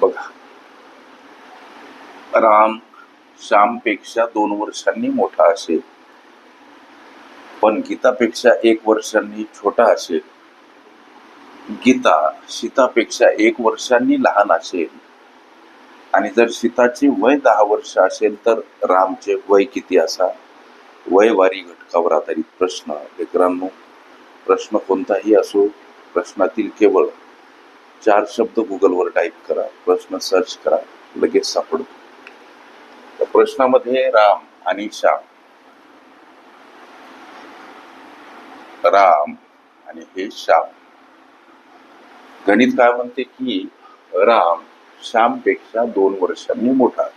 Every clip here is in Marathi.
बघा. राम श्यामपेक्षा दोन वर्षांनी मोठा असेल. पण गीतापेक्षा एक वर्षांनी छोटा असेल. गीता सीतापेक्षा एक वर्षांनी लहान असेल. आणि जर सीताचे वय दहा वर्ष असेल तर रामचे वय किती असा? वयवारी घटकावर आधारित प्रश्न. लेकरांनो प्रश्न कोणताही असो प्रश्नातील केवळ चार शब्द गुगलवर टाईप करा प्रश्न सर्च करा लगेच सापडतो. त्या प्रश्नामध्ये राम आणि श्याम. राम आणि हे श्याम. गणित काय म्हणते की राम श्यामपेक्षा दोन वर्षांनी मोठा.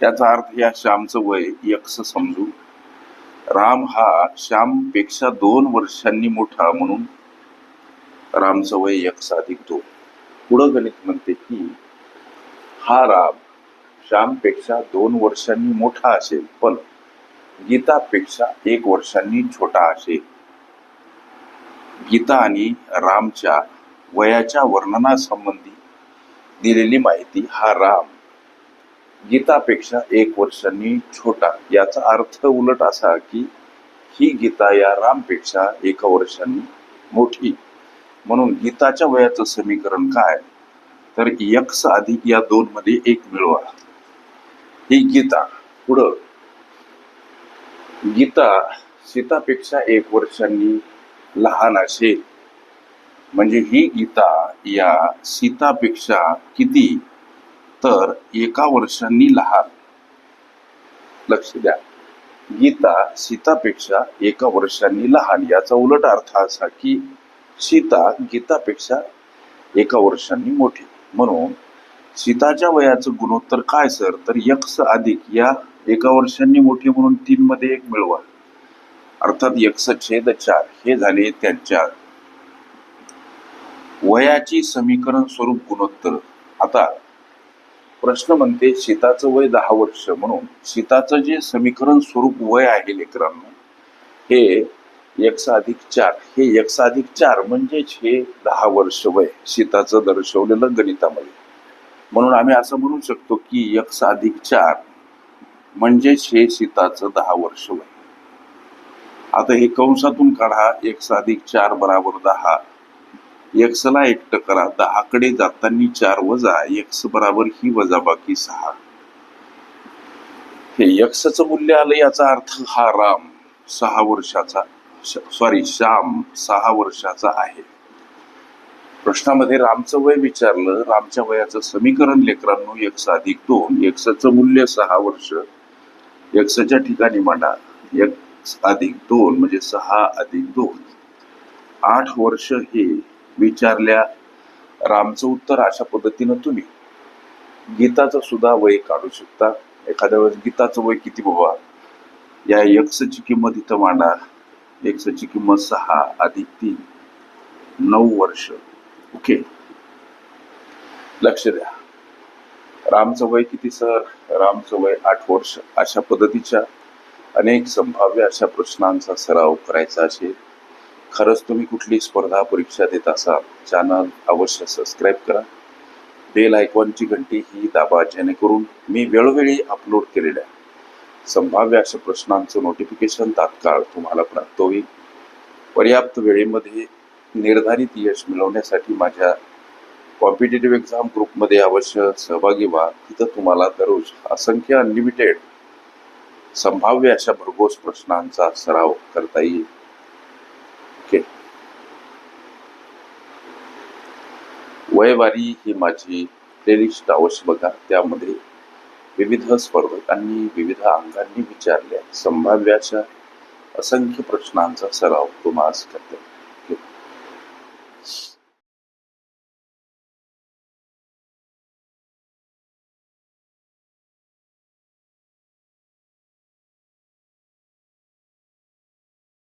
त्याचा अर्थ या श्यामचं वय यक्स समजू. राम हा श्यामपेक्षा दोन वर्षांनी मोठा म्हणून रामचं वय यक्स अधिक दोन पुढं गणित म्हणते की हा राम श्यामपेक्षा दोन वर्षांनी मोठा असेल पण गीतापेक्षा एक वर्षांनी छोटा असेल. गीता आणि रामच्या वयाच्या वर्णनासंबंधी दिलेली माहिती हा राम गीतापेक्षा एक वर्षांनी छोटा. याचा अर्थ उलट असा की ही गीता या रामपेक्षा एका वर्षांनी मोठी. म्हणून गीताच्या वयाचं समीकरण काय? तर यक्स अधिक या दोन मध्ये एक मिळवा. ही गीता. पुढं. गीता सीतापेक्षा एक वर्षांनी लहान असेल. म्हणजे ही गीता या सीतापेक्षा किती? तर एका वर्षांनी लहान. लक्ष द्या. गीता सीतापेक्षा एका वर्षांनी लहान. याचा उलट अर्थ असा की सीता गीतापेक्षा एका वर्षांनी मोठी. म्हणून सीताच्या वयाचं गुणोत्तर काय सर? तर यक्ष अधिक या एका वर्षांनी मोठी म्हणून तीन मध्ये एक मिळवा. अर्थात यक्ष छेद चार हे झाले त्यांच्या वयाची समीकरण स्वरूप गुणोत्तर. आता प्रश्न म्हणते सीताचं वय दहा वर्ष म्हणून सीताचं जे समीकरण स्वरूप वय आहे लेकरांना हे यक्स अधिक चार. हे यक्स अधिक चार म्हणजेच हे दहा वर्ष वय सीताचं दर्शवलेलं गणितामध्ये. म्हणून आम्ही असं म्हणू शकतो की यक्स अधिक चार म्हणजेच हे सीताचं दहा वर्ष वय. आता हे कंसातून काढा एक्स अधिक चार बराबर दहा. एक्सला एकट करा दहाकडे जाताना चार वजा एक्स बराबर ही वजा बाकी सहा. हे यक्षचं मूल्य आलं याचा अर्थ हा राम सहा वर्षाचा. सॉरी श्याम सहा वर्षाचा आहे. प्रश्नामध्ये रामचं वय विचारलं रामच्या वयाचं समीकरण लेकरांनो एक्स अधिक दोन एक्सचं मूल्य सहा वर्ष एक्सच्या ठिकाणी मांडा एक्स अधिक दोन म्हणजे सहा अधिक दोन. आठ वर्ष हे विचारल्या रामचं उत्तर अशा पद्धतीनं तुम्ही. गीताचं सुद्धा वय काढू शकता. एखाद्या वेळेस गीताचं वय किती बाबा? या एक्सची किंमत इथं मांडा. एक्सची किंमत सहा अधिक तीन नऊ वर्ष. ओके. लक्ष द्या. रामचं वय किती सर? रामचं वय आठ वर्ष. अशा पद्धतीच्या अनेक संभाव्य अशा प्रश्नांचा सराव करायचा असेल. खरंच तुम्ही कुठली स्पर्धा परीक्षा देत असाल चॅनल अवश्य सबस्क्राईब करा. बेल आयकॉनची घंटी ही दाबा जेणेकरून मी वेळोवेळी अपलोड केलेल्या संभाव्य अशा प्रश्नांचं नोटिफिकेशन तात्काळ तुम्हाला प्राप्त होईल. पर्याप्त वेळेमध्ये निर्धारित यश मिळवण्यासाठी माझ्या कॉम्पिटेटिव्ह एक्झाम ग्रुपमध्ये अवश्य सहभागी व्हा. तिथं तुम्हाला दररोज असंख्य अनलिमिटेड संभाव्य अशा भरघोस प्रश्नांचा सराव करता येईल. ओके वयवारी ही माझी प्लेलिस्ट अवश्य बघा. त्यामध्ये विविध स्पर्धकांनी विविध अंगांनी विचारल्या संभाव्याच्या असंख्य प्रश्नांचा सराव तुम्हाला करते.